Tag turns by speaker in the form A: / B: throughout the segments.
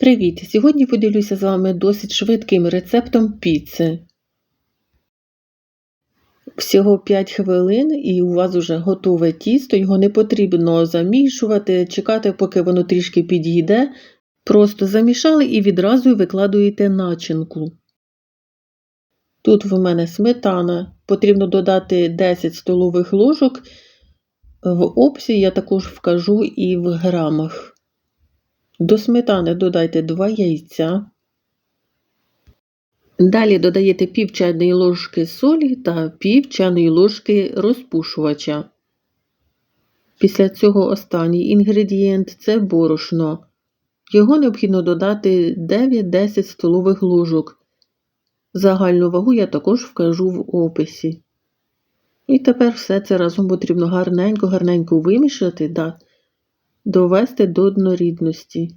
A: Привіт! Сьогодні поділюся з вами досить швидким рецептом піци. Всього 5 хвилин і у вас вже готове тісто, його не потрібно замішувати, чекати, поки воно трішки підійде. Просто замішали і відразу викладуєте начинку. Тут в мене сметана, потрібно додати 10 столових ложок. В описі я також вкажу і в грамах. До сметани додайте 2 яйця. Далі додаєте пів чайної ложки солі та пів чайної ложки розпушувача. Після цього останній інгредієнт це борошно. Його необхідно додати 9-10 столових ложок. Загальну вагу я також вкажу в описі. І тепер все це разом потрібно гарненько-гарненько вимішати та довести до однорідності.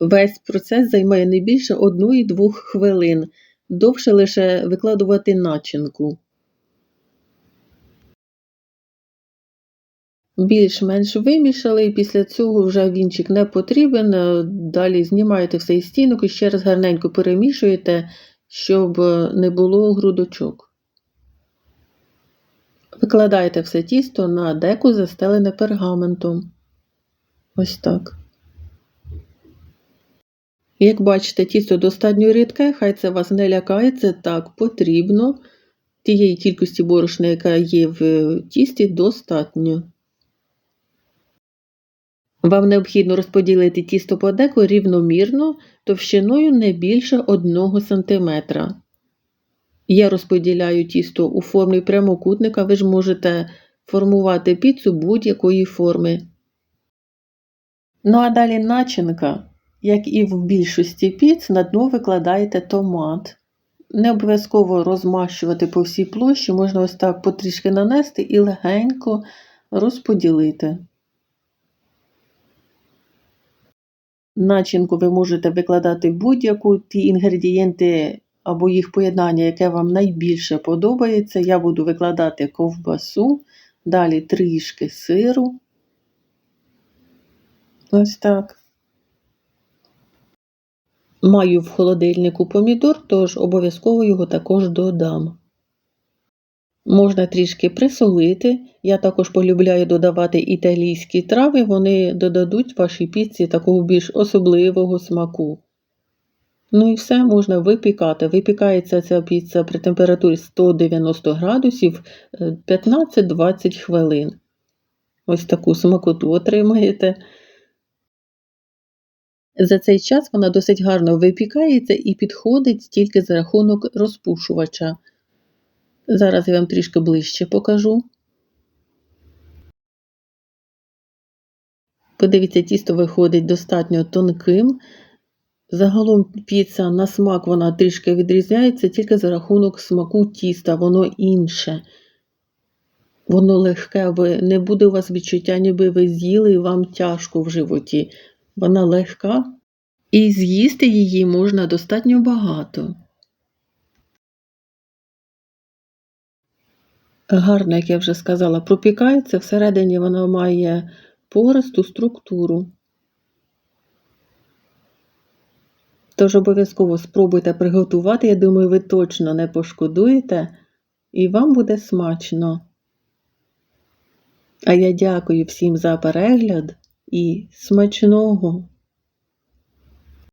A: Весь процес займає не більше 1-2 хвилин, довше лише викладувати начинку. Більш-менш вимішали, і після цього вже вінчик не потрібен. Далі знімаєте все із стінок і ще раз гарненько перемішуєте, щоб не було грудочок. Викладаєте все тісто на деку, застелене пергаментом. Ось так. Як бачите, тісто достатньо рідке, хай це вас не лякає, це так потрібно. Тієї кількості борошна, яка є в тісті, достатньо. Вам необхідно розподілити тісто по деку рівномірно товщиною не більше 1 см. Я розподіляю тісто у формі прямокутника, ви ж можете формувати піцу будь-якої форми. Ну а далі начинка. Як і в більшості піц, на дно викладаєте томат. Не обов'язково розмащувати по всій площі, можна ось так потрішки нанести і легенько розподілити. Начинку ви можете викладати будь-яку ті інгредієнти або їх поєднання, яке вам найбільше подобається. Я буду викладати ковбасу, далі трішки сиру. Ось так. Маю в холодильнику помідор, тож обов'язково його також додам. Можна трішки присолити. Я також полюбляю додавати італійські трави, вони додадуть вашій піці такого більш особливого смаку. Ну і все можна випікати. Випікається ця піца при температурі 190 градусів 15-20 е, хвилин. Ось таку смакоту отримаєте. За цей час вона досить гарно випікається і підходить тільки за рахунок розпушувача. Зараз я вам трішки ближче покажу. Подивіться, тісто виходить достатньо тонким. Загалом піца на смак вона трішки відрізняється тільки за рахунок смаку тіста, воно інше. Воно легке, не буде у вас відчуття, ніби ви з'їли і вам тяжко в животі. Вона легка, і з'їсти її можна достатньо багато. Гарно, як я вже сказала, пропікається, всередині вона має пористу структуру. Тож обов'язково спробуйте приготувати, я думаю, ви точно не пошкодуєте, і вам буде смачно. А я дякую всім за перегляд і смачного!